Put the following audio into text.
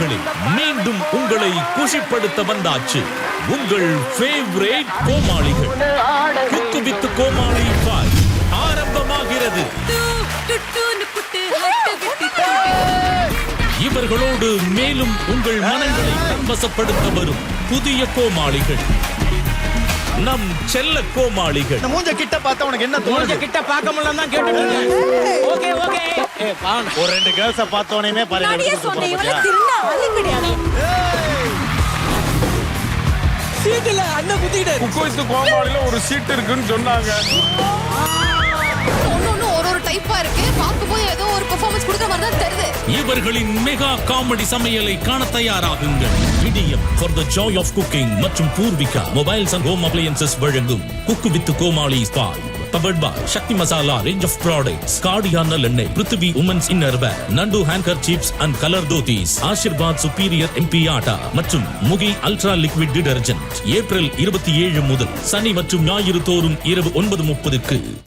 நேயர்களே மீண்டும் உங்களை குஷிப்படுத்த வந்தாச்சு. உங்கள் ஃபேவரேட் கோமாளிகள். குத்து வித்து கோமாளி பாய் ஆரம்பமாகிறது. இவர்களோடு மேலும் உங்கள் மனங்களை தன்வசப்படுத்த வரும் புதிய கோமாளிகள். நம் செல்ல கோமாளிகள். மூஞ்ச கிட்ட பார்த்தா உனக்கு என்ன தோணுது? கிட்ட பார்க்க முடியல தான் கேட்டுட்டு இருக்கேன். ஓகே ஓகே ஒரு ரெண்டு கேர்ள்ஸ பார்த்தோனே பாரு முன்னாடியே சொன்னேன் இவள திருந்த ஆளு கிடையாது சீட்டுல அண்ணன் குத்திக்கிட்டாரு குக்கோய்ஸ் கோமாளில ஒரு சீட் இருக்குன்னு சொன்னாங்க. ஒண்ணு ஒரு ஒரு டைப்பா இருக்கு. பார்க்கும்போது ஏதோ ஒரு பெர்ஃபார்மன்ஸ் கொடுக்குற மாதிரி தான் தெரியுது. இவர்களின் மெகா காமெடி சமையலை காண தயாராகுங்கள். Idhayam for the joy of cooking மற்றும் Poorvika mobiles and home appliances வழங்கும் cook with Comali ஸ்பாய் powered by Sakthi masala range of products காடியா நல்லெண்ணெய் பிருத்திவி உமன்ஸ் இன்னர் வேர் நண்டு hanger chips and colour dhotis Aashirvaad superior MP atta மற்றும் Mukhi ultra liquid detergent April இருபத்தி ஏழு முதல் சனி மற்றும் ஞாயிறு தோறும் இரவு ஒன்பது முப்பதுக்கு.